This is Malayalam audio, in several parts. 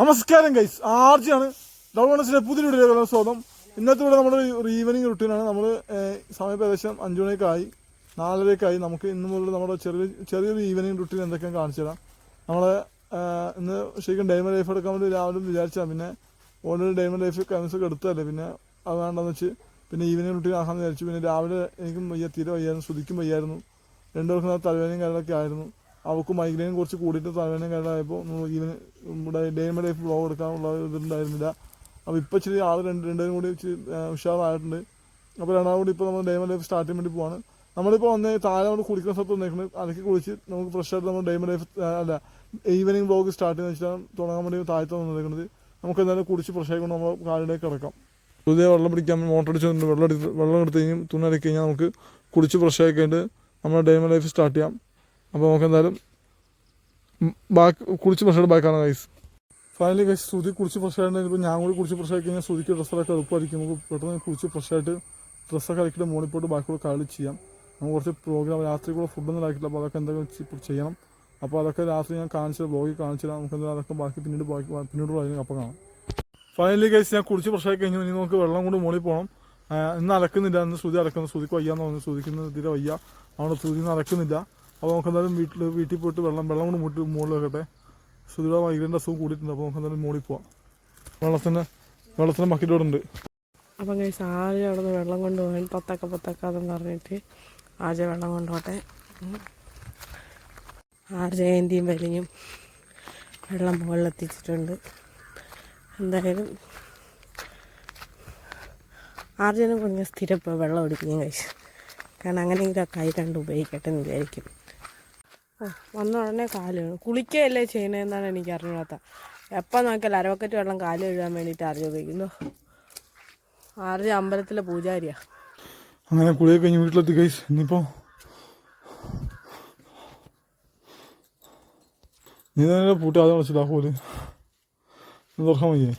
നമസ്കാരം ഗൈസ് ആർജിയാണ്. ഡൗൺസിലെ പുതിയ വീഡിയോ സ്വാഗതം. ഇന്നത്തെ ഇവിടെ നമ്മുടെ ഒരു ഈവനിങ് റുട്ടീനാണ് നമ്മൾ സമയം ഏകദേശം അഞ്ചു മണിയൊക്കെയായി. നാലരയൊക്കെയായി. നമുക്ക് ഇന്ന് മുതൽ നമ്മുടെ ചെറിയ ചെറിയൊരു ഈവനിങ് റുട്ടീൻ എന്തൊക്കെയാണ് കാണിച്ചു തരാം. നമ്മൾ ഇന്ന് ശരിക്കും ഡൈമണ്ട് ലൈഫ് എടുക്കാൻ വേണ്ടി രാവിലെ വിചാരിച്ചാൽ പിന്നെ ഓൾറെഡി ഡൈമണ്ട് ലൈഫ് കമിസൊക്കെ എടുത്തതല്ലേ. പിന്നെ അത് വേണ്ടെന്ന് വെച്ച് പിന്നെ ഈവനിങ് റുട്ടീൻ ആകാമെന്ന് വിചാരിച്ചു. പിന്നെ രാവിലെ എനിക്കും വയ്യ തീരെ വയ്യായിരുന്നു. ശ്രുതിക്കും വയ്യായിരുന്നു. രണ്ടു പേർക്കും തലവേദനയും കാര്യങ്ങളൊക്കെ ആയിരുന്നു. അവൾക്ക് മൈഗ്രെയിൻ കുറച്ച് കൂടിയിട്ട് തലവേദന കേടായപ്പോൾ ഈവന് ഇവിടെ ഡേ മൈ ലൈഫ് ബ്ലോഗ് എടുക്കാനുള്ള ഇതുണ്ടായിരുന്നില്ല. അപ്പോൾ ഇപ്പോൾ ഇച്ചിരി ആൾ രണ്ട് രണ്ടുപേരും കൂടി ഇച്ചിരി ഉഷാറായിട്ടുണ്ട്. അപ്പോൾ രണ്ടാം കൂടി ഇപ്പോൾ നമ്മൾ ഡേ മൈ ലൈഫ് സ്റ്റാർട്ട് ചെയ്യാൻ വേണ്ടി പോവാണ്. നമ്മളിപ്പോൾ വന്ന് താഴെ നമ്മൾ കുടിക്കുന്ന സ്ഥലത്ത് വന്നേക്കുന്നത് അലക്കി കുളിച്ച് നമുക്ക് ഫ്രഷ് ആയിട്ട് നമ്മൾ ഡേ മൈ ലൈഫ് അല്ല ഈവനിങ് ബ്ലോഗ് സ്റ്റാർട്ട് ചെയ്യുന്ന വെച്ചാൽ തുടങ്ങാൻ വേണ്ടി താഴത്ത് വന്നേക്കുന്നത് നമുക്ക് എന്തായാലും കുടിച്ച് ഫ്രഷ് ആയിക്കൊണ്ട് നമ്മൾ കാലിലേക്ക് കിടക്കാം പുതിയ വെള്ളം പിടിക്കാൻ മോട്ടർ അടിച്ച് വന്നിട്ട് വെള്ളം എടുത്ത് വെള്ളം എടുത്ത് കഴിഞ്ഞ് തുണി അലക്കി കഴിഞ്ഞാൽ നമുക്ക് കുടിച്ച് ഫ്രഷ് ആയി കഴിഞ്ഞിട്ട് നമ്മുടെ ഡേ മൈ ലൈഫ് സ്റ്റാർട്ട് ചെയ്യാം. അപ്പോൾ നമുക്ക് എന്തായാലും ബാക്ക് കുളിച്ച് ഫ്രഷായിട്ട് ബാക്കാണ് ഗൈസ് ഫൈനലി ഗൈസ് ശ്രുതി കുളിച്ച് ഫ്രഷായിട്ട് ഇപ്പോൾ ഞാൻ കൂടി കുളിച്ച് ഫ്രഷ് ആയി കഴിഞ്ഞാൽ ശ്രുതിക്ക് ഡ്രസ്സൊക്കെ എളുപ്പമായിരിക്കും നമുക്ക് പെട്ടെന്ന് കുളിച്ച് ഫ്രഷായിട്ട് ഡ്രസ്സൊക്കെ അലക്കിയിട്ട് മോണി പോയിട്ട് ബാക്കിയുള്ള കളി ചെയ്യാം. നമുക്ക് കുറച്ച് പ്രോഗ്രാം രാത്രി കൂടെ ഫുഡൊന്നും ആക്കിയില്ല അപ്പോൾ അതൊക്കെ എന്തെങ്കിലും ചെയ്യണം. അപ്പോൾ അതൊക്കെ രാത്രി ഞാൻ കാണിച്ചത് ബ്ലോഗിൽ കാണിച്ചു തരാം. നമുക്ക് എന്തായാലും അതൊക്കെ ബാക്കി പിന്നീട് ബാക്കി പിന്നീട് പറയുന്നത് അപ്പം കാണാം. ഫൈനലി ഗൈസ് ഞാൻ കുളിച്ച് ഫ്രഷായി കഴിഞ്ഞു. ഇനി നമുക്ക് വെള്ളം കൊണ്ട് മോളിൽ പോകണം ഇന്ന് അലക്കുന്നില്ല. ഇന്ന് ശ്രുതി അലക്കുന്നു. ശ്രുതിക്ക് വയ്യാന്ന് പറഞ്ഞു. ശ്രുതിക്ക് തീരെ വയ്യ. അതുകൊണ്ട് ശ്രുതി ഇന്ന് അലക്കുന്നില്ല. അപ്പോൾ നമുക്ക് എന്തായാലും വീട്ടിൽ വീട്ടിൽ പോയിട്ട് വെള്ളം വെള്ളം കൊണ്ട് മുട്ടി മുകളിൽ വെക്കട്ടെ സുധിര മൈഗ്രന്റെ അസുഖം കൂടിയിട്ടുണ്ട്. അപ്പോൾ നമുക്ക് എന്തായാലും മുകളിൽ പോവാം. വെള്ളത്തിന് വെള്ളത്തിന് ബക്കറ്റോട് ഉണ്ട്. അപ്പം കഴിച്ച് ആദ്യം അവിടെ നിന്ന് വെള്ളം കൊണ്ടുപോകാൻ പത്തക്ക അതെന്ന് പറഞ്ഞിട്ട് ആദ്യം വെള്ളം കൊണ്ടുപോട്ടെ. ആറ് ജയന്തിയും വലിയും വെള്ളം മുകളിലെത്തിച്ചിട്ടുണ്ട് എന്തായാലും ആർജനും കുറഞ്ഞ സ്ഥിരം ഇപ്പോൾ വെള്ളം ഒടിക്കുകയും കഴിച്ചു കാരണം അങ്ങനെയെങ്കിലും ആ കൈ കണ്ട് ഉപയോഗിക്കട്ടെ എന്ന് വിചാരിക്കും. വന്ന ഉടനെ കാൽ കുളിക്കുകയല്ലേ ചെയ്യണതെന്നാണ് എനിക്ക് അറിഞ്ഞാത്ത എപ്പോൾ നോക്കിയാൽ അരവക്കറ്റ് വെള്ളം കാൽ കഴുകാൻ വേണ്ടിയിട്ട് ആർജ ഉപയോഗിക്കുന്നു. ആർജ അമ്പലത്തിലെ പൂജാരിയാ. അങ്ങനെ കുളിയൊക്കെ കഴിഞ്ഞ് വീട്ടിലെത്തി ഗൈസ് ഇനിയിപ്പോൾ നീ തന്നെ പൂട്ടി ആദ്യം വിളിച്ചില്ല പോൽ. തുറക്കാൻ വയ്യേ.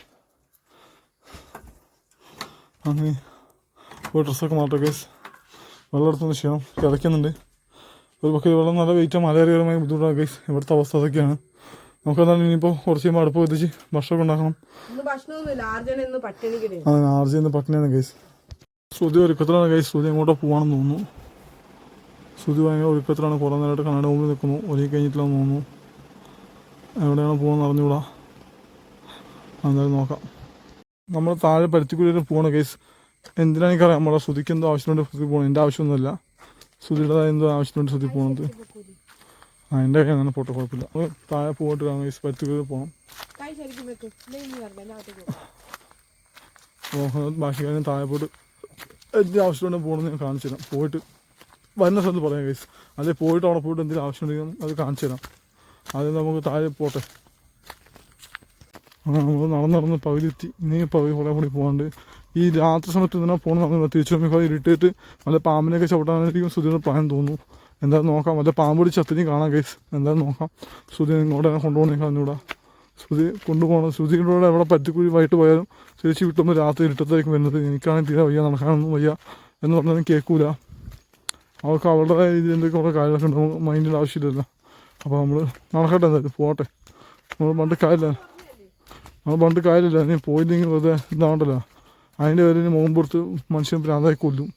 അങ്ങനെ ഡ്രസ്സൊക്കെ മാറ്റാം ഗൈസ് വെള്ളം എടുത്തൊന്ന് ക്ഷീണം. കിടക്കുന്നുണ്ട്. ഒരു പക്ഷേ വെള്ളം നല്ല വെയിറ്റ് മലേറിയമായ ബുദ്ധിമുട്ടാണ് ഗൈസ് ഇവിടുത്തെ അവസ്ഥ അതൊക്കെയാണ്. നമുക്ക് എന്തായാലും ഇനിയിപ്പോൾ കുറച്ച് കഴിയുമ്പോൾ അടുപ്പ് എത്തിച്ച് ഭക്ഷണമൊക്കെ ഉണ്ടാക്കണം. അതെ ആർജി ഇന്ന് പട്ടിണിയാണ് ഗൈസ് ശ്രുതി ഒരുക്കത്തിലാണ് ഗൈസ് ശ്രുതി എങ്ങോട്ടോ പോവാണെന്ന് തോന്നുന്നു. ശ്രുതി ഭയങ്കര ഒരുക്കത്തിലാണ്. കുറേ നേരമായിട്ട് കണ്ണട മുമ്പിൽ നിൽക്കുന്നു. ഒരുങ്ങി കഴിഞ്ഞിട്ടില്ലെന്ന് തോന്നുന്നു. എവിടെയാണ് പോകുന്നത് അറിഞ്ഞുകൂടാ. എന്തായാലും നോക്കാം. നമ്മൾ താഴെ പരുത്തിക്കുഴിയിൽ പോകണം ഗൈസ് എന്തിനാണ് എനിക്കറിയാം. നമ്മളെ ശ്രുതിക്ക് എന്തോ ആവശ്യമുണ്ട് ശ്രുതി പോകണം എന്റെ ആവശ്യമൊന്നുമില്ല. ശ്രുതിയുടേതായ എന്തോ ആവശ്യത്തിനുണ്ട് സുധി പോകുന്നത് ആ എന്റെ കയ്യിൽ അങ്ങനെ പോട്ടെ കുഴപ്പമില്ല. അപ്പോൾ താഴെ പോയിട്ട് കാണാം പരുത്തിക്കുഴിയിൽ പോകണം മോഹനത് ഭാഷക്കാരൻ താഴെ പോയിട്ട് എന്തിനും ആവശ്യമുണ്ടെങ്കിൽ പോകണമെന്ന് ഞാൻ കാണിച്ചു തരാം. പോയിട്ട് വരുന്ന സ്ഥലത്ത് പറയാം കേസ് അല്ലെ പോയിട്ട് അവിടെ പോയിട്ട് എന്തെങ്കിലും ആവശ്യമുണ്ടെങ്കിൽ അത് കാണിച്ചു തരാം. അത് നമുക്ക് താഴെ പോട്ടെ. ആ നമ്മൾ നടന്ന് നടന്ന് പകുതിയെത്തി ഇനി പകുതി കുറേ കൂടി പോകാണ്ട് ഈ രാത്രി സമയത്ത് ഇതിനാ പോകണം നമ്മൾ തിരിച്ചു വരുമ്പോൾ ഇരുട്ടിട്ട് വല്ല പാമ്പിനെയൊക്കെ ചവിട്ടാനായിരിക്കും സുധീർ പ്ലാൻ തോന്നുന്നു. എന്തായാലും നോക്കാം. വല്ല പാമ്പ് പിടിച്ച് അത്രയും കാണാം കേസ് എന്തായാലും നോക്കാം. സുധീർ ഇങ്ങോട്ട് കൊണ്ടുപോകണേ കളഞ്ഞൂടാ ശ്രുതി കൊണ്ടുപോകണം. ശ്രുതിയുടെ എവിടെ പറ്റിക്കുഴി വൈകിട്ട് പോയാലും തിരിച്ച് വിട്ടുമ്പോൾ രാത്രി ഇരുട്ടത്തായിരിക്കും വരുന്നത്. എനിക്കാണെങ്കിൽ തീരെ വയ്യ നടക്കാനൊന്നും വയ്യ എന്ന് പറഞ്ഞാലും കേൾക്കൂല അവർക്ക് അവരുടെ ഇത് എന്തൊക്കെ കുറേ കാര്യങ്ങളൊക്കെ ഉണ്ട്. നമുക്ക് മൈൻഡിൽ ആവശ്യമില്ലല്ലോ. അപ്പോൾ നമ്മൾ നടക്കട്ടെ എന്തായാലും. പോകട്ടെ നമ്മൾ പണ്ട് കാര്യമില്ല. നമ്മൾ പണ്ട് കാര്യമില്ല. നീ പോയില്ലെങ്കിൽ വെറുതെ ഇതാവണ്ടല്ലോ. അതിന്റെ പേരിന് മുഖം പുറത്ത് മനുഷ്യൻ പ്രാന്തായി കൊല്ലും.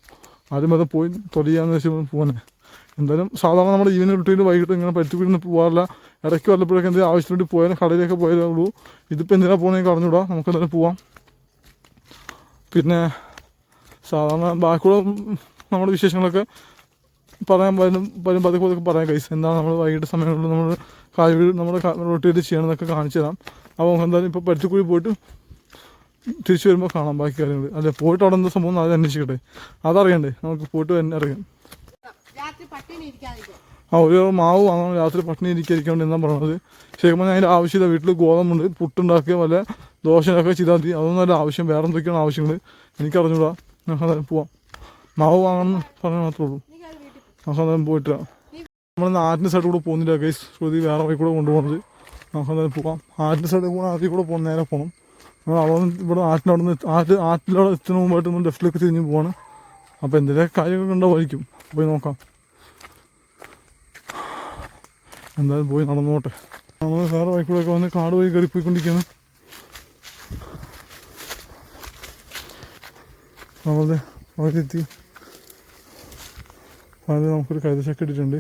ആദ്യം അത് പോയി തൊലിയാന്ന് വെച്ചാൽ പോകുന്നത് എന്തായാലും സാധാരണ നമ്മുടെ ഈവനിങ് റുട്ടീന് വൈകിട്ട് ഇങ്ങനെ പരുത്തിക്കുഴിന്ന് പോകാറില്ല ഇടയ്ക്ക് വല്ലപ്പോഴൊക്കെ എന്തെങ്കിലും ആവശ്യത്തിന് വേണ്ടി പോയാലും കടയിലേക്ക് പോയാലേ ഉള്ളൂ. ഇതിപ്പോൾ എന്തിനാണ് പോകണമെങ്കിൽ അറിഞ്ഞൂടാ. നമുക്ക് എന്തായാലും പോവാം. പിന്നെ സാധാരണ ബാക്കിയുള്ള നമ്മുടെ വിശേഷങ്ങളൊക്കെ പറയാൻ വരും വരും. പതുക്കെ പതുക്കെ പറയാം കൈസ് എന്താണ് നമ്മൾ വൈകിട്ട് സമയങ്ങളിൽ നമ്മൾ കായ് നമ്മുടെ റൊട്ടീറ്റ് ചെയ്യണമെന്നൊക്കെ കാണിച്ചു തരാം. അപ്പോൾ എന്തായാലും ഇപ്പോൾ പരുത്തിക്കുഴി പോയിട്ട് തിരിച്ചു വരുമ്പോൾ കാണാം ബാക്കി കാര്യങ്ങൾ അല്ലെ പോയിട്ട് അവിടെ എന്താ സംഭവം? അത് അന്വേഷിക്കട്ടെ. അതറിയണ്ടേ? നമുക്ക് പോയിട്ട് തന്നെ അറിയാം. ആ ഒരു മാവ് വാങ്ങണം രാത്രി പട്ടിണി ഇരിക്കാതിരിക്കാണ്ട് എന്നാണ് പറഞ്ഞത്? ശരിക്കും പറഞ്ഞാൽ അതിന്റെ ആവശ്യമില്ല. വീട്ടിൽ ഗോതമ്പുണ്ട് പുട്ടുണ്ടാക്കുക വല്ല ദോശയൊക്കെ ചെയ്താൽ മതി. അതൊന്നും അല്ല ആവശ്യം. വേറെ എന്തൊക്കെയാണ് ആവശ്യങ്ങൾ എനിക്കറിഞ്ഞൂടാ. ഞാൻ അതായത് പോവാം. മാവ് വാങ്ങണം എന്ന് പറഞ്ഞാൽ മാത്രമേ ഉള്ളൂ നമുക്ക് അതായത് പോയിട്ട്. നമ്മൾ ആറ്റിന്റെ സൈഡിൽ കൂടെ പോകുന്നില്ല ഗൈസ്. ശ്രുതി വേറെ വഴി കൂടെ കൊണ്ടുപോകുന്നത് നമുക്ക് അതായത് പോവാം. ആറ്റിന്റെ സൈഡിൽ കൂടെ ആദ്യം കൂടെ പോകുന്ന നേരെ പോകണം നമ്മളവിടെ ഇവിടെ ആറ്റിനവിടെ നിന്ന് ആറ്റ് ആറ്റിലവിടെ എത്തുന്ന മുമ്പായിട്ട് നമ്മൾ ലെഫ്റ്റിലേക്ക് തിരിഞ്ഞ് പോവാണ്. അപ്പോൾ എന്തെങ്കിലും കാര്യങ്ങളൊക്കെ ഉണ്ടാവുമായിരിക്കും പോയി നോക്കാം. എന്തായാലും പോയി നടന്നോട്ടെ. നമ്മൾ സാറ് വൈക്കൂടെയൊക്കെ വന്ന് കാട് പോയി കയറി പോയിക്കൊണ്ടിരിക്കുകയാണ് നമ്മളുടെ അവരെത്തി അതായത് നമുക്കൊരു കൈതശക്ക ഇട്ടിട്ടുണ്ട്.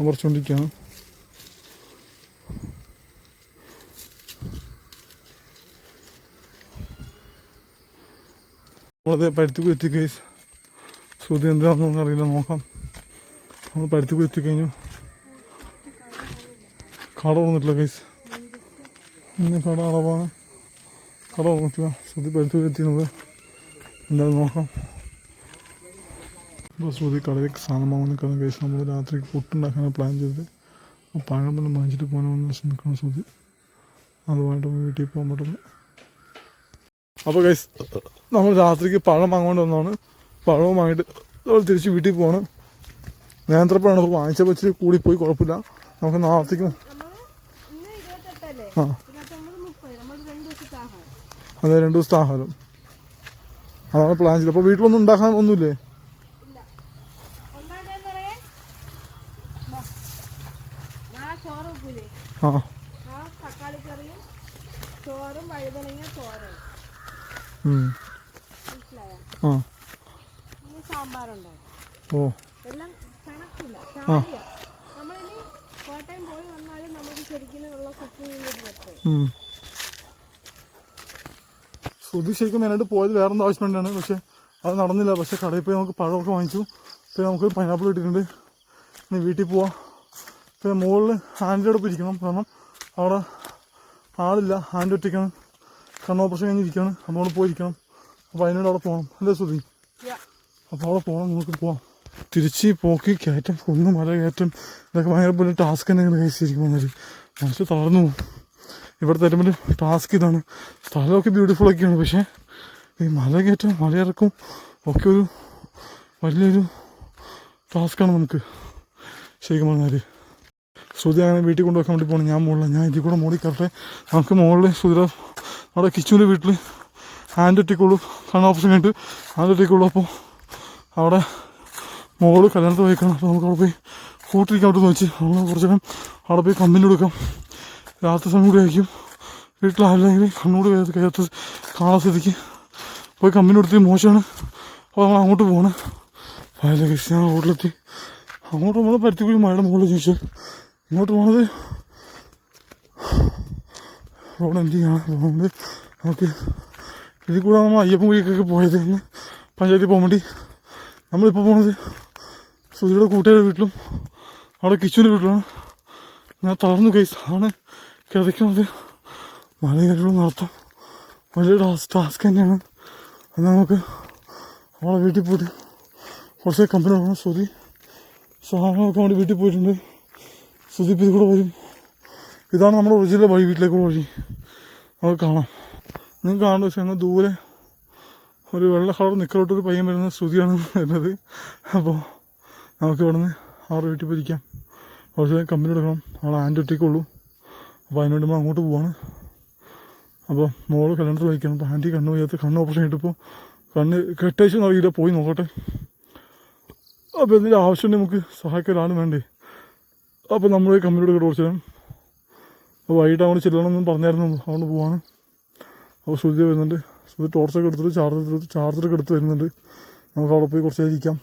അമർച്ചുകൊണ്ടിരിക്കുകയാണ് നമ്മളത് പരുത്തി കുത്തി കേസ് ശ്രുതി എന്താണെന്നൊന്നും അറിയില്ല നോക്കാം. നമ്മൾ പരുത്തി കുത്തി കഴിഞ്ഞു കട വന്നിട്ടില്ല കേസ് ഇന്ന് കട അളവാണ് കട വന്നിട്ടില്ല ശ്രുതി പരുത്തി എത്തിയത് എന്തായാലും നോക്കാം. ഇപ്പോൾ ശ്രുതി കടയിലേക്ക് സാധനം വാങ്ങാൻ നിൽക്കുന്ന കേസ് നമ്മൾ രാത്രി പുട്ടുണ്ടാക്കാനാണ് പ്ലാൻ ചെയ്തത്. പഴം തന്നെ വാങ്ങിച്ചിട്ട് പോകണമെന്ന് ശ്രമിക്കണം ശ്രുതി അതുമായിട്ട് വീട്ടിൽ പോകാൻ പറ്റുന്നു. അപ്പോൾ ഗൈസ് നമ്മൾ രാത്രിക്ക് പഴം അങ്ങോട്ട് വന്നാണ് പഴവും വാങ്ങിയിട്ട് നമ്മൾ തിരിച്ച് വീട്ടിൽ പോവാണ്. നേന്ത്രപ്പഴമാണ് അപ്പോൾ വെച്ചിട്ട് കൂടി പോയി കുഴപ്പമില്ല. നമുക്ക് നാളത്തേക്ക് ആ. അതെ രണ്ട് ദിവസത്തെ ആഹാരം. അതാണ് പ്ലാൻ ചെയ്തത്. അപ്പോൾ വീട്ടിലൊന്നും ഉണ്ടാക്കാൻ ഒന്നുമില്ലേ? ആ. ഓ. ശരിക്കും മെയിനായിട്ട് പോയത് വേറെ എന്തോ ആവശ്യം വേണ്ടിയാണ് പക്ഷെ അത് നടന്നില്ല. പക്ഷെ കടയിൽ പോയി നമുക്ക് പഴമൊക്കെ വാങ്ങിച്ചു. പിന്നെ നമുക്ക് പൈനാപ്പിൾ കിട്ടിയിട്ടുണ്ട് ഇനി വീട്ടിൽ പോവാം. പിന്നെ മുകളിൽ ഹാൻഡ് ഇരിക്കണം. കാരണം അവിടെ ആളില്ല. ഹാൻഡ് ഒറ്റയ്ക്കാണ്. കണ്ണ് ഓപ്പറേഷൻ കഴിഞ്ഞിരിക്കുകയാണ്. അപ്പോൾ അവിടെ പോയിരിക്കണം. അപ്പോൾ അതിനോട് അവിടെ പോകണം. അല്ലേ ശ്രുതി അപ്പോൾ അവിടെ പോകണം. നമുക്ക് പോവാം. തിരിച്ച് പോക്കി കയറ്റം കുന്ന് മല കയറ്റം ഇതൊക്കെ ഭയങ്കര പോലെ ടാസ്ക് തന്നെ ഇങ്ങനെ കഴിച്ചിരിക്കും വന്നത്. മനസ്സ് തളർന്നു പോകും. ഇവിടുത്തെ ഏറ്റവും വലിയ ടാസ്ക് ഇതാണ്. സ്ഥലമൊക്കെ ബ്യൂട്ടിഫുൾ ഒക്കെയാണ്. പക്ഷേ ഈ മല കയറ്റം മലയിറക്കും ഒക്കെ ഒരു വലിയൊരു ടാസ്ക്കാണ് നമുക്ക്. ശരിക്കും പറഞ്ഞാൽ ശ്രുതി അങ്ങനെ വീട്ടിൽ കൊണ്ടുവെക്കാൻ വേണ്ടി പോകണം. ഞാൻ മുകളിൽ ഞാൻ ഇതിൽ കൂടെ മോളിൽ കയറട്ടെ. നമുക്ക് മുകളിൽ സുധിര അവിടെ കിച്ചുവിന്റെ വീട്ടിൽ ഹാൻഡ് ഒറ്റയ്ക്കുള്ളൂ കണ്ണ് ഓപ്ഷൻ കഴിഞ്ഞിട്ട് ഹാൻഡ് ഒറ്റയ്ക്കുള്ളൂ അപ്പോൾ അവിടെ മോൾ കല്യാണത്തിൽ പോയിക്കണം. അപ്പോൾ നമുക്ക് അവിടെ പോയി കൂട്ടിരിക്കാൻ അവിടെ വെച്ച് നമ്മൾ കുറച്ച് നേരം അവിടെ പോയി കമ്പനി കൊടുക്കാം രാത്രി സമയം കൂടി ആയിരിക്കും. വീട്ടിലാരില്ലെങ്കിൽ കണ്ണൂട് കയറി കയറത്ത് കാണാൻ സ്ഥിതിക്ക് പോയി കമ്പനി കൊടുത്ത് മോശമാണ്. അപ്പോൾ നമ്മൾ അങ്ങോട്ട് പോകണം പയല കൃഷ്ണ റോഡിലെത്തി അങ്ങോട്ട് നമ്മൾ പരുത്തിക്കുഴി മഴയുടെ മുകളിൽ ചോദിച്ചു ഇങ്ങോട്ട് പോണത് റോഡ് എന്തിനാണ് പോകുന്നത് നമുക്ക് ഇതിൽ കൂടെ നമ്മൾ അയ്യപ്പൻ കുഴിക്കൊക്കെ പോയത് ഇന്ന് പഞ്ചായത്തിൽ പോകാൻ വേണ്ടി. നമ്മളിപ്പോൾ പോണത് സുധിയുടെ കൂട്ടുകാരുടെ വീട്ടിലും അവിടെ കിച്ചുവിന്റെ വീട്ടിലാണ്. ഞാൻ തളർന്നു കൈസ് ആണ് കിതയ്ക്കുന്നത് മലകയറ്റം നടത്താം. വലിയ ടാസ് ടാസ്ക് തന്നെയാണ്. എന്നാൽ നമുക്ക് അവളെ വീട്ടിൽ പോയിട്ട് കുറച്ച് കമ്പനി നോക്കണം സുധി സാധനങ്ങളൊക്കെ വേണ്ടി വീട്ടിൽ പോയിട്ടുണ്ട്. സുധി ഇപ്പം ഇത് കൂടെ വരും. ഇതാണ് നമ്മുടെ ഒറിജിനൽ വഴി വീട്ടിലേക്കുള്ള വഴി. നമുക്ക് കാണാം. നിങ്ങൾക്ക് കാണുന്ന വെച്ചാൽ അങ്ങ് ദൂരെ ഒരു വെള്ള കളർ നിക്കലോട്ടൊരു പയ്യൻ വരുന്ന ശ്രുതിയാണ് വരുന്നത്. അപ്പോൾ നമുക്ക് ഇവിടെ നിന്ന് ആറ് വീട്ടിൽ പോയിരിക്കാം കുറച്ച് നേരം കമ്പനി എടുക്കണം. അവളെ ആന്റെ ഒറ്റയ്ക്കുള്ളൂ അപ്പോൾ അതിനുവേണ്ടി നമ്മൾ അങ്ങോട്ട് പോവാണ്. അപ്പോൾ മോൾ കലണ്ടർ വഹിക്കണം അപ്പോൾ ആന്റി കണ്ണ് വയ്യാത്ത കണ്ണ് ഓപ്പറേഷൻ ചെയ്തിപ്പോൾ കണ്ണ് കെട്ടേച്ചെന്ന് അറിയില്ല പോയി നോക്കട്ടെ. അപ്പോൾ ഇതിന്റെ ആവശ്യമുണ്ടെങ്കിൽ നമുക്ക് സഹായിക്കാൻ വേണ്ടേ. അപ്പോൾ നമ്മൾ കമ്പനിയോട് കുറച്ച് നേരം. അപ്പോൾ വൈകിട്ട് അങ്ങോട്ട് ചെല്ലണമെന്ന് പറഞ്ഞായിരുന്നു. അതുകൊണ്ട് പോവാണ്. അപ്പോൾ ശ്രുതി വരുന്നുണ്ട്. ശ്രുതി ടോർച്ചൊക്കെ എടുത്തിട്ട് ചാർജർ എടുത്തിട്ട് ചാർജറൊക്കെ എടുത്ത് വരുന്നുണ്ട്. നമുക്ക് അവിടെ പോയി കുറച്ച് ഇരിക്കാം.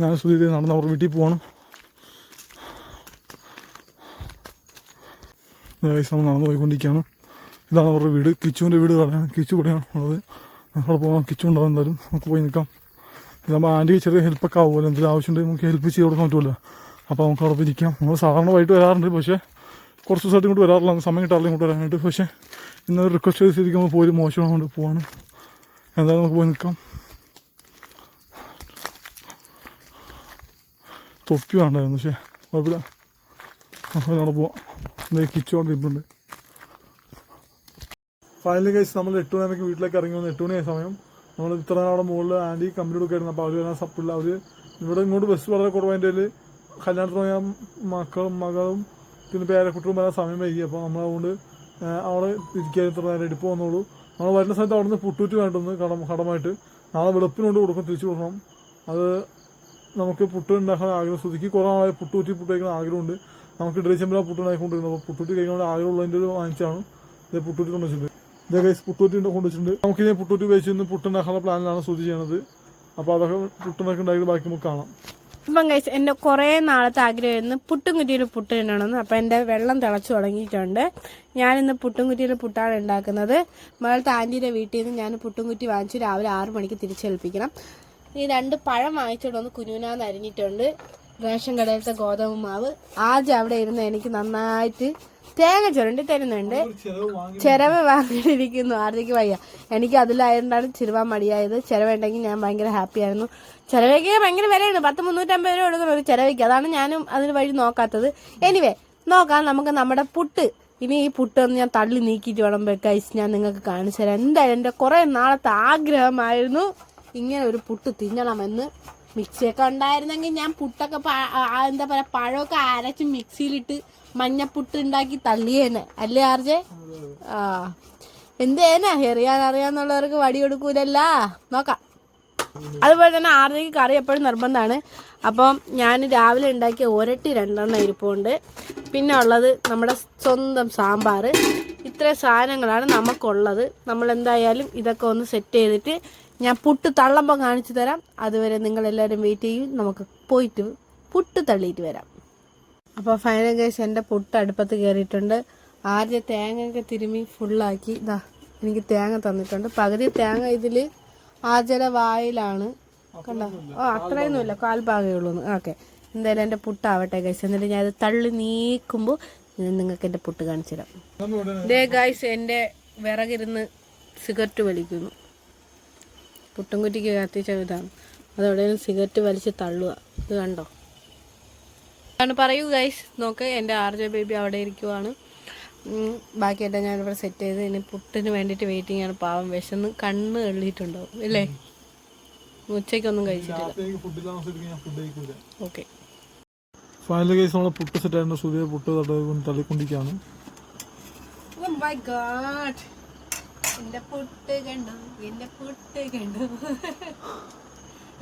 ഞാൻ ശ്രുതി നടന്ന് അവർ വീട്ടിൽ പോവാണ്. നമ്മൾ നടന്ന് പോയിക്കൊണ്ടിരിക്കുകയാണ്. ഇതാണ് അവരുടെ വീട്. കിച്ചുവിന്റെ വീട് കടയാണ്. കിച്ചു ഇവിടെയാണ് ഉള്ളത്. അവിടെ പോകാം കിച്ചു ഉണ്ടാവും എന്തായാലും. നമുക്ക് പോയി നിൽക്കാം. ഇതാകുമ്പോൾ ആന്റി ചെറിയ ഹെൽപ്പൊക്കെ ആവുമല്ലോ. എന്തെങ്കിലും ആവശ്യമുണ്ടെങ്കിൽ നമുക്ക് ഹെൽപ്പ് ചെയ്ത് കൊടുക്കാൻ പറ്റുമല്ലോ അപ്പോൾ നമുക്ക് അവിടെ ഇരിക്കാം. നമ്മൾ സാധാരണ വൈകിട്ട് വരാറുണ്ട്. പക്ഷേ കുറച്ച് ദിവസമായിട്ട് ഇങ്ങോട്ട് വരാറില്ല. സമയം കിട്ടാറില്ല ഇങ്ങോട്ട് വരാനായിട്ട്. പക്ഷേ ഇന്ന് റിക്വസ്റ്റ് ചെയ്ത് സ്ഥിതിക്കുമ്പോൾ പോയി മോശമാകൊണ്ട് പോവാണ്. എന്തായാലും നമുക്ക് പോയി നിൽക്കാം. തൊപ്പി വേണ്ടായിരുന്നു. പക്ഷേ കുഴപ്പമില്ല. അവിടെ പോവാം. എന്തെങ്കിലും കിച്ചോണ്ട് ഇരിപ്പുണ്ട്. ഫൈനലി കഴിച്ച് നമ്മൾ എട്ട് മണിക്ക് വീട്ടിലേക്ക് ഇറങ്ങി വന്ന് എട്ട് മണിയായ സമയം. നമ്മൾ ഇത്ര നാളെ മുകളിൽ ആന്റി കമ്പനി എടുക്കായിരുന്നു. അപ്പോൾ അവർ വരാൻ സപ്പില്ല അവർ ഇവിടെ ഇങ്ങോട്ട് ബസ് വളരെ കുറവതിന്റെ കല്യാണത്തിന് പോയ മക്കളും മകളും പിന്നെ പേരക്കുട്ടികളും വരാൻ സമയം വൈകി. അപ്പോൾ ഏഹ്, അവിടെ ഇരിക്കാൻ ഇത്ര നേരം എടുപ്പ് വന്നോളൂ. നമ്മൾ വരുന്ന സമയത്ത് അവിടെ നിന്ന് പുട്ടൂറ്റ് വേണ്ടുന്നു കടം കടമായിട്ട് നാളെ വെളുപ്പിനോട് കൊടുക്കും തിരിച്ചു കൊടുക്കണം. അത് നമുക്ക് പുട്ട് ഉണ്ടാക്കാൻ ആഗ്രഹം ശ്രുതിക്ക് കുറേ നാളെ പുട്ടൂറ്റി പുട്ട് കഴിക്കാൻ ആഗ്രഹമുണ്ട്. നമുക്ക് ഡ്രൈ ചെമ്പിലാണ് കൊണ്ടിരുന്നത് അപ്പോൾ പുട്ടൂറ്റി കഴിക്കാൻ ആഗ്രഹമുള്ളതിന്റെ ഒരു വാങ്ങിച്ചാണ് ഇത് പുട്ടൂറ്റി കൊണ്ടുവച്ചിട്ടുണ്ട് ഇതേ കൈസ് പുട്ടുട്ടി കൊണ്ടുവച്ചിട്ടുണ്ട്. നമുക്കിനി പുട്ടൂറ്റി ഉപയോഗിച്ച് ഇന്ന് പുട്ടുണ്ടാക്കാനുള്ള പ്ലാനിലാണ് സൂചി ചെയ്യുന്നത് അപ്പോൾ അതൊക്കെ പുട്ടുണ്ടാക്കി ഉണ്ടാക്കി ബാക്കി നമുക്ക് കാണാം. അപ്പം കഴിച്ച് എന്റെ കുറേ നാളത്തെ ആഗ്രഹമായിരുന്നു പുട്ടും കുറ്റിയിൽ പുട്ട് തിന്നണമെന്ന് അപ്പം എന്റെ വെള്ളം തിളച്ചു തുടങ്ങിയിട്ടുണ്ട്. ഞാനിന്ന് പുട്ടും കുറ്റിയിൽ പുട്ടാണ് ഉണ്ടാക്കുന്നത്. മകളുടെ ആന്റിയുടെ വീട്ടിൽ നിന്ന് ഞാൻ പുട്ടും കുറ്റി വാങ്ങിച്ച് രാവിലെ ആറ് മണിക്ക് തിരിച്ചേൽപ്പിക്കണം ഈ രണ്ട് പഴം വാങ്ങിച്ചിട്ട് ഒന്ന് കുഞ്ഞുനാന്ന് അരിഞ്ഞിട്ടുണ്ട്. റേഷൻ കടയിലത്തെ ഗോതമ്പ് മാവ്. ആദ്യം അവിടെ ഇരുന്ന് എനിക്ക് നന്നായിട്ട് തേങ്ങ ചുരണ്ടി തരുന്നുണ്ട്. ചിരവ് വാങ്ങിയിട്ടിരിക്കുന്നു. ആർജിക്ക് വയ്യ. എനിക്ക് അതിലായതുകൊണ്ടാണ് ചിരുവാൻ മടിയായത്. ചിരവുണ്ടെങ്കിൽ ഞാൻ ഭയങ്കര ഹാപ്പി ആയിരുന്നു. ചിലവയ്ക്ക് ഭയങ്കര വിലയാണ് പത്ത് മുന്നൂറ്റമ്പത് രൂപ കൊടുക്കണം ഒരു ചിലവയ്ക്ക് അതാണ് ഞാനും അതിന് വഴി നോക്കാത്തത്. എനിവേ നോക്കാം. നമുക്ക് നമ്മുടെ പുട്ട്. ഇനി ഈ പുട്ട് ഒന്ന് ഞാൻ തള്ളി നീക്കിയിട്ട് വേണം കഴിച്ച് ഞാൻ നിങ്ങൾക്ക് കാണിച്ചു തരാം. എന്തായാലും എന്റെ കുറേ നാളത്തെ ആഗ്രഹമായിരുന്നു ഇങ്ങനെ ഒരു പുട്ട് തിന്നണമെന്ന്. മിക്സിയൊക്കെ ഉണ്ടായിരുന്നെങ്കിൽ ഞാൻ പുട്ടൊക്കെ എന്താ പറയാ പഴമൊക്കെ അരച്ച് മിക്സിയിലിട്ട് മഞ്ഞപ്പുട്ട് ഉണ്ടാക്കി തള്ളിയേനെ. അല്ലേ ആർജെ? ആ. എന്തേനാ എറിയാൻ അറിയാന്നുള്ളവർക്ക് വടി കൊടുക്കൂലല്ല? നോക്കാം. അതുപോലെ തന്നെ ആർജയ്ക്ക് കറി എപ്പോഴും നിർബന്ധമാണ്. അപ്പം ഞാൻ രാവിലെ ഉണ്ടാക്കിയ ഒരട്ടി രണ്ടെണ്ണം ഇരിപ്പുണ്ട്. പിന്നെ ഉള്ളത് നമ്മുടെ സ്വന്തം സാമ്പാർ ഇത്രയും സാധനങ്ങളാണ് നമുക്കുള്ളത്. നമ്മൾ എന്തായാലും ഇതൊക്കെ ഒന്ന് സെറ്റ് ചെയ്തിട്ട് ഞാൻ പുട്ട് തള്ളുമ്പോൾ കാണിച്ചു തരാം. അതുവരെ നിങ്ങളെല്ലാവരും വെയിറ്റ് ചെയ്യും. നമുക്ക് പോയിട്ട് പുട്ട് തള്ളിയിട്ട് വരാം. അപ്പോൾ ഫൈനൽ കേസ് എന്റെ പുട്ട് അടുപ്പത്ത് കയറിയിട്ടുണ്ട് ആദ്യം തേങ്ങയൊക്കെ തിരുമ്മി ഫുള്ളാക്കി ഇതാ എനിക്ക് തേങ്ങ തന്നിട്ടുണ്ട്. പകുതി തേങ്ങ ഇതിൽ ആചര വായിലാണ്. കണ്ടോ? ഓ അത്രയൊന്നുമില്ല. കാൽ ഭാഗമേ ഉള്ളൂ ഓക്കെ. എന്തായാലും എന്റെ പുട്ടാവട്ടെ ഗൈസ് എന്നിട്ട് ഞാൻ ഇത് തള്ളി നീക്കുമ്പോൾ നിങ്ങൾക്ക് എന്റെ പുട്ട് കാണിച്ചു തരാം. ദേ ഗൈസ് എന്റെ വിറകിരുന്ന് സിഗരറ്റ് വലിക്കുന്നു. പുട്ടും കുറ്റിക്ക് കത്തിച്ച ഇതാണ് അതോടെ സിഗരറ്റ് വലിച്ച് തള്ളുക. ഇത് കണ്ടോ? ആണ് പറയൂ ഗൈസ് നോക്ക് എന്റെ ആർ ജെ ബേബി അവിടെ ഇരിക്കുവാണ്. ബാക്കിയായിട്ട് ബാക്കിയെല്ലാം ഞാനിവിടെ സെറ്റ് ചെയ്ത് ഇനി പുട്ടിന് വേണ്ടിയിട്ട് വെയിറ്റിംഗ് ആണ് പാവം വിശന്ന് കണ്ണ് എള്ളിയിട്ടുണ്ടാവും അല്ലേ ഉച്ചയ്ക്കൊന്നും കഴിച്ചിട്ടില്ല. ഓക്കെ ഫൈനൽ കേസ് നമ്മൾ പുട്ട് സെറ്റ് ആയിട്ട് സൂര്യ പുട്ട് തള്ളി- തള്ളിക്കൊണ്ടിരിക്കുകയാണ്. Oh my god. എന്റെ പുട്ട് കണ്ടു? എന്റെ പുട്ട് കണ്ടു?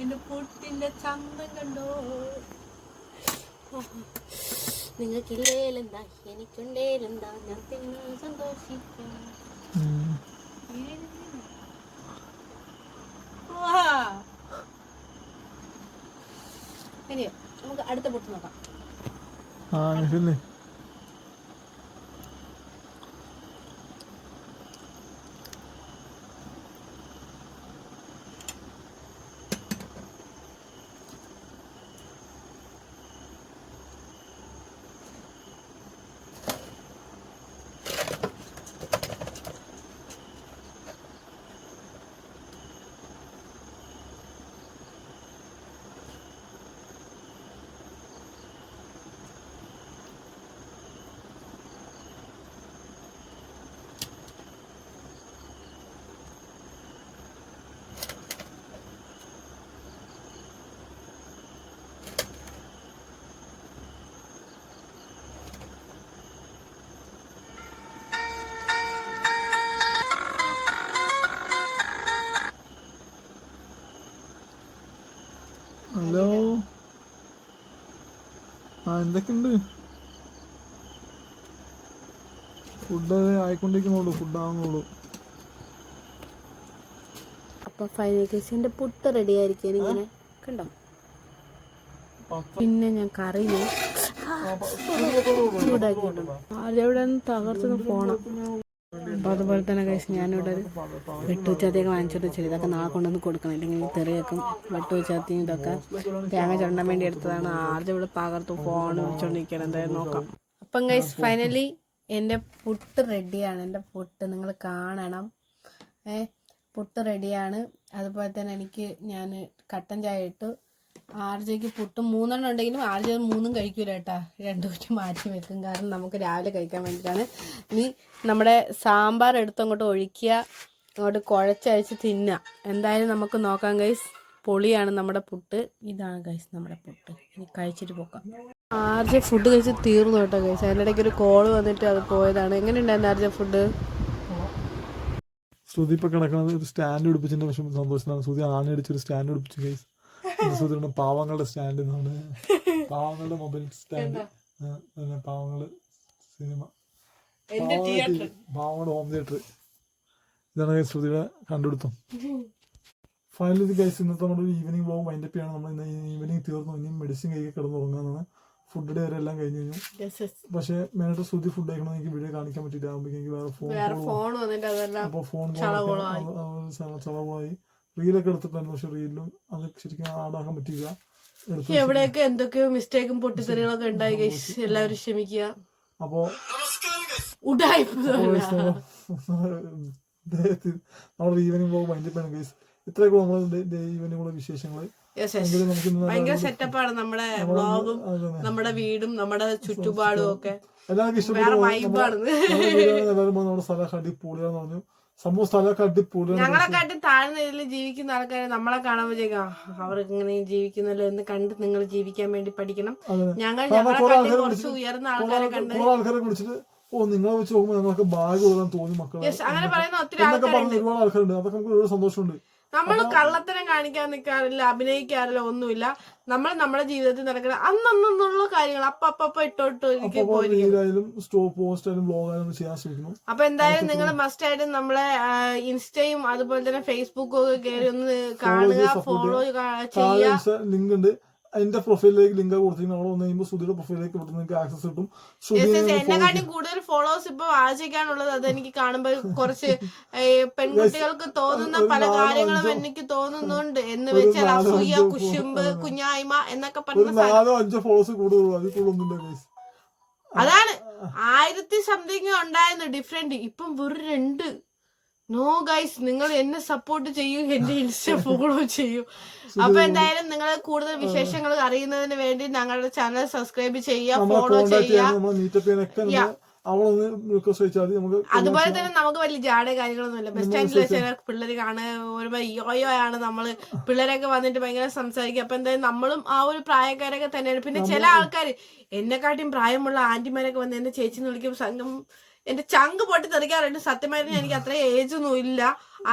എന്റെ പുട്ടിന്റെ ചന്തം കണ്ടോ? നിങ്ങൾക്കില്ലേലെന്താ? എനിക്കുണ്ടേലെന്താ? ഞാൻ തിന്ന് സന്തോഷിക്കാം. നമുക്ക് അടുത്ത പൊട്ട് നോക്കാം. ആ ആ എന്തൊക്കെയുണ്ട്? ഫുഡ് ആയിക്കൊണ്ടിരിക്കുന്നുള്ളൂ ഫുഡ് ആവുന്നുള്ളൂ. അപ്പൊ ഫൈനൽ കേസിന്റെ പുട്ട് റെഡി ആയിരിക്കും ഇങ്ങനെ. കണ്ടോ? പിന്നെ ഞാൻ കറിന് ചൂടാക്കിയിട്ടുണ്ട്. അതെവിടെ തകർത്തുനിന്ന് പോണം. അപ്പൊ അതുപോലെ തന്നെ കഴിച്ച് ഞാനിവിടെ ഒരു വെട്ടുവച്ചാത്തിയൊക്കെ വാങ്ങിച്ചിട്ട് വെച്ചിട്ട് ഇതൊക്കെ നാളെ കൊണ്ടുവന്ന് കൊടുക്കണം. ഇല്ലെങ്കിൽ തെറി വെക്കും വെട്ടുവച്ചാത്തിയും ഇതൊക്കെ തേങ്ങ ചുരണ്ടാൻ വേണ്ടി എടുത്തതാണ്. ആദ്യം ഇവിടെ പകർത്ത് ഫോൺ വിളിച്ചോണ്ടിരിക്കണം എന്തായാലും നോക്കാം. അപ്പം ഗൈസ് ഫൈനലി എന്റെ പുട്ട് റെഡിയാണ് എന്റെ പുട്ട് നിങ്ങൾ കാണണം. ഏ പുട്ട് റെഡിയാണ് അതുപോലെ തന്നെ എനിക്ക് ഞാൻ കട്ടൻ ചായ ഇട്ടു. ആർജയ്ക്ക് പുട്ട് മൂന്നെണ്ണം ഉണ്ടെങ്കിലും ആർജ മൂന്നും കഴിക്കൂല കേട്ടാ. രണ്ടു കുറ്റി മാറ്റി വെക്കും. കാരണം നമുക്ക് രാവിലെ കഴിക്കാൻ വേണ്ടിയിട്ടാണ് ഇനി നമ്മുടെ സാമ്പാർ എടുത്ത് അങ്ങോട്ട് ഒഴിക്കുക. അങ്ങോട്ട് കുഴച്ചയച്ച് തിന്നുക. എന്തായാലും നമുക്ക് നോക്കാം ഗൈസ് പൊളിയാണ് നമ്മുടെ പുട്ട്. ഇതാണ് ഗൈസ് നമ്മുടെ പുട്ട്. ഇനി കഴിച്ചിട്ട് പോക്കാം. ആർജ ഫുഡ് കഴിച്ച് തീർന്നു കേട്ടോ ഗൈസ് അതിനിടയ്ക്ക് ഒരു കോൾ വന്നിട്ട് അത് പോയതാണ്. എങ്ങനെയുണ്ടായിരുന്നു ആർജ ഫുഡ് ശ്രുതി ഇപ്പൊ കിടക്കുന്നത് ഒരു സ്റ്റാൻഡ് പിടിപ്പിച്ചതിന്റെ വിഷമം സന്തോഷമാണ് ശ്രുതി ആണി അടിച്ചൊരു സ്റ്റാൻഡ് പിടിപ്പിച്ചു ഗൈസ് ശ്രുതിയുടെ പാവങ്ങളുടെ സ്റ്റാൻഡ് എന്നാണ് പാവങ്ങളുടെ മൊബൈൽ സ്റ്റാൻഡ്. പിന്നെ പാവങ്ങൾ സിനിമ. പാവങ്ങളുടെ ഹോം തിയേറ്റർ. ഇതാണ് ശ്രുതിയുടെ കണ്ടുപിടുത്തം. ഫൈനലി ഇത് ഗൈസ് ഇന്നത്തെ നമ്മുടെ ഒരു ഈവനിങ് ബ്ലോഗ് വൈൻഡപ്പ് ചെയ്യണം. നമ്മൾ ഇന്ന് ഈവനിങ് തീർന്നു. ഇനി മെഡിസിൻ കഴിക്കാൻ കിടന്നുറങ്ങാന്നാണ് ഫുഡ് ഡേ വരെ എല്ലാം കഴിഞ്ഞു. കഴിഞ്ഞു പക്ഷേ മെയിനായിട്ട് ശ്രുതി ഫുഡ് കഴിക്കണം എനിക്ക് വീഡിയോ കാണിക്കാൻ പറ്റില്ല ആകുമ്പോഴേക്കും എനിക്ക് വേറെ ഫോൺ അപ്പോൾ ഫോൺ. ചളവായി. റീലൊക്കെ എടുത്തിട്ടുണ്ടായിരുന്നു പക്ഷെ റീലും അത് ശരിക്കും ആടാക്കാൻ പറ്റില്ല എവിടെയൊക്കെ എന്തൊക്കെയോ മിസ്റ്റേക്കും പൊട്ടിത്തെറികളൊക്കെ ഉണ്ടായി ഗൈസ് എല്ലാവരും ക്ഷമിക്കുക. അപ്പോ നമ്മുടെ ഈവനിങ് ബ്ലോഗ് വൈൻഡപ്പ് ചെയ്യണം ഗൈസ് ഇത്രയൊക്കെ നമ്മുടെ ഈവനിങ്ങുള്ള വിശേഷങ്ങൾ ഭയങ്കര സെറ്റപ്പാണ് നമ്മുടെ ബ്ലോഗും. നമ്മുടെ വീടും നമ്മുടെ ചുറ്റുപാടും ഒക്കെ. എല്ലാവർക്കും ഇഷ്ടപ്പെട്ടു എല്ലാവരും നമ്മുടെ സ്ഥലം അടിപൊളിയാന്ന് പറഞ്ഞു. സ്ഥലമൊക്കെ അടിപൊളിയാണ് ഞങ്ങളെക്കാട്ടും താഴ്ന്ന ഇതിൽ ജീവിക്കുന്ന ആൾക്കാരെ നമ്മളെ കാണുമ്പോഴേക്കും അവർക്ക് ഇങ്ങനെ ജീവിക്കുന്നല്ലോ എന്ന് കണ്ട് നിങ്ങൾ ജീവിക്കാൻ വേണ്ടി പഠിക്കണം. ഞങ്ങൾ ഞങ്ങളെക്കാട്ടും കുറച്ച് ഉയർന്ന ആൾക്കാരെ കണ്ട് ആൾക്കാരെ വിളിച്ചിട്ട് ഓ നിങ്ങളെ വെച്ച് നോക്കുമ്പോൾ ഞങ്ങൾക്ക് ഭാഗ്യം തോന്നി മക്കളെ. അങ്ങനെ പറയുന്ന ഒത്തിരി ആൾക്കാരുണ്ട്. ഒരുപാട് ആൾക്കാരുണ്ട്. അതൊക്കെ നമുക്ക് ഒരുപാട് സന്തോഷമുണ്ട്. നമ്മൾ കള്ളത്തരം കാണിക്കാൻ നിൽക്കാറില്ല അഭിനയിക്കാറില്ല ഒന്നുമില്ല. നമ്മൾ നമ്മുടെ ജീവിതത്തിൽ നടക്കുന്ന അന്നന്നുള്ള കാര്യങ്ങൾ അപ്പ ഇട്ടോട്ട് ചെയ്യാൻ ശ്രമിക്കുന്നു. അപ്പൊ എന്തായാലും നിങ്ങൾ മസ്റ്റ് ആയിട്ട് നമ്മളെ ഇൻസ്റ്റയും അതുപോലെ തന്നെ ഫേസ്ബുക്കും ഒക്കെ കയറി ഒന്ന് കാണുക ഫോളോ ചെയ്യുക. ലിങ്ക് ഉണ്ട്. അതിന്റെ പ്രൊഫൈലിലേക്ക് ലിങ്ക് കൊടുത്തിരിക്കുന്നത് അവിടെ വന്നു കഴിയുമ്പോൾ സുധിയുടെ പ്രൊഫൈലിലേക്ക് ഇവിടെ നിങ്ങൾക്ക് ആക്സസ് കിട്ടും. എന്നെക്കാട്ടും കൂടുതൽ ഫോളോവേഴ്സ് ഇപ്പൊ ആചരിക്കാനുള്ളത് അതെനിക്ക് കാണുമ്പോൾ കുറച്ച് പെൺകുട്ടികൾക്ക് തോന്നുന്ന പല കാര്യങ്ങളും എനിക്ക് തോന്നുന്നുണ്ട് എന്ന് വെച്ചാൽ അസൂയ കുശുമ്പ് കുഞ്ഞായ്മ എന്നൊക്കെ പറഞ്ഞ നാലോ അഞ്ചോ ഫോളോവേഴ്സ് കൂടുതലുള്ളൂ. അതിൽ കൂടുതലൊന്നുമില്ല അതാണ്. ആയിരത്തി സംതിങ് ഉണ്ടായിരുന്നു ഡിഫറെന്റ് ഇപ്പം വെറും രണ്ട്. നോ ഗൈസ് നിങ്ങൾ എന്നെ സപ്പോർട്ട് ചെയ്യൂ എന്റെ ഇൻസ്റ്റ ഫോളോ ചെയ്യൂ. അപ്പൊ എന്തായാലും നിങ്ങൾ കൂടുതൽ വിശേഷങ്ങൾ അറിയുന്നതിന് വേണ്ടി ഞങ്ങളുടെ ചാനൽ സബ്സ്ക്രൈബ് ചെയ്യുക ഫോളോ ചെയ്യുക. അതുപോലെ തന്നെ നമുക്ക് വലിയ ജാട കാര്യങ്ങളൊന്നുമില്ല. ബസ് സ്റ്റാൻഡിൽ ചില പിള്ളേർ കാണുക ഒരു യോയോ ആണ് നമ്മൾ. പിള്ളേരൊക്കെ വന്നിട്ട് ഭയങ്കര സംസാരിക്കുക. അപ്പൊ എന്തായാലും നമ്മളും ആ ഒരു പ്രായക്കാരൊക്കെ തന്നെയാണ്. പിന്നെ ചില ആൾക്കാർ എന്നെക്കാട്ടിയും പ്രായമുള്ള ആന്റിമാരൊക്കെ വന്ന് എന്നെ ചേച്ചി വിളിക്കും സംഘം എന്റെ ചങ്ക് പൊട്ടി തെറിക്കാറുണ്ട്. സത്യമായിട്ട് എനിക്ക് അത്ര ഏജ് ഒന്നും ഇല്ല.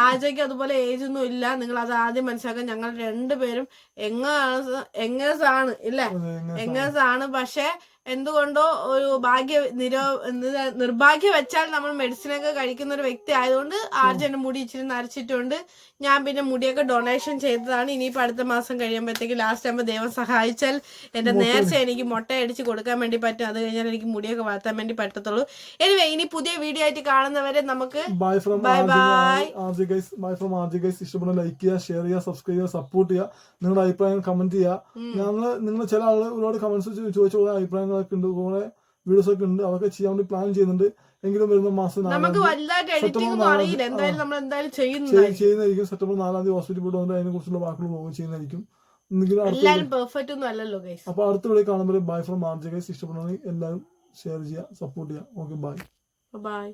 ആജയ്ക്ക് അതുപോലെ ഏജ് ഒന്നും ഇല്ല. നിങ്ങൾ അത് ആദ്യം മനസ്സിലാക്കാൻ ഞങ്ങൾ രണ്ടുപേരും എങ്ങാണ് എങ്ങേഴ്സ് ആണ് ഇല്ലേ എങ്ങേഴ്സ് ആണ് പക്ഷെ എന്തുകൊണ്ടോ ഒരു ഭാഗ്യ നിരോ നിർഭാഗ്യം നിർഭാഗ്യ വെച്ചാൽ നമ്മൾ മെഡിസിനൊക്കെ കഴിക്കുന്ന ഒരു വ്യക്തി ആയതുകൊണ്ട് ആർജന്റെ മുടി ഇച്ചിരി നരച്ചിട്ടുണ്ട്. ഞാൻ പിന്നെ മുടിയൊക്കെ ഡൊണേഷൻ ചെയ്തതാണ്. ഇനിയിപ്പോൾ അടുത്ത മാസം കഴിയുമ്പോഴത്തേക്ക് ലാസ്റ്റ് ആകുമ്പോൾ ദൈവം സഹായിച്ചാൽ എന്റെ നേർച്ച എനിക്ക് മുട്ട അടിച്ച് കൊടുക്കാൻ വേണ്ടി പറ്റും. അത് കഴിഞ്ഞാൽ എനിക്ക് മുടിയൊക്കെ വളർത്താൻ വേണ്ടി പറ്റത്തുള്ളൂ. എനിവേ ഇനി പുതിയ വീഡിയോ ആയിട്ട് കാണുന്നവരെ നമുക്ക് bye from. RG guys bye from RG guys ഇഷ്ടപ്പെടുന്ന ലൈക്ക് ചെയ്യുക ഷെയർ ചെയ്യുക സബ്സ്ക്രൈബ് ചെയ്യുക സപ്പോർട്ട് ചെയ്യുക. നിങ്ങളുടെ അഭിപ്രായങ്ങൾ കമന്റ് ചെയ്യുക. ഞങ്ങൾ നിങ്ങൾ ചില ആളുകൾ ഒരുപാട് കമന്റ്സ് ചോദിച്ച അഭിപ്രായങ്ങളൊക്കെ ഉണ്ട് കുറെ വീഡിയോസ് ഒക്കെ ഉണ്ട്. അതൊക്കെ ചെയ്യാൻ വേണ്ടി പ്ലാൻ ചെയ്യുന്നുണ്ട്. എങ്കിലും വരുന്ന മാസം നമുക്ക് തീയതി വലുതായിട്ട് സെപ്റ്റംബർ എഡിറ്റിംഗ് അറിയില്ല. എന്തായാലും നമ്മൾ എന്തായാലും ചെയ്യുന്നതായിരിക്കും. സെപ്റ്റംബർ നാലാം തീയതി ഹോസ്പിറ്റലിൽ പോയിട്ട് അതിനെ കുറിച്ചുള്ള വാക്കുകൾ പോകുകയും ചെയ്യുന്നതായിരിക്കും. പെർഫെക്റ്റ് ഒന്നും അല്ലല്ലോ ഗൈസ് അപ്പൊ അടുത്ത വീഡിയോ കാണുമ്പോൾ ബൈ ഫ്രം മാർജ് ഗൈസ് ഇഷ്ടപ്പെടുകയാണെങ്കിൽ എല്ലാവരും ഷെയർ ചെയ്യുക സപ്പോർട്ട് ചെയ്യുക. Okay bye bye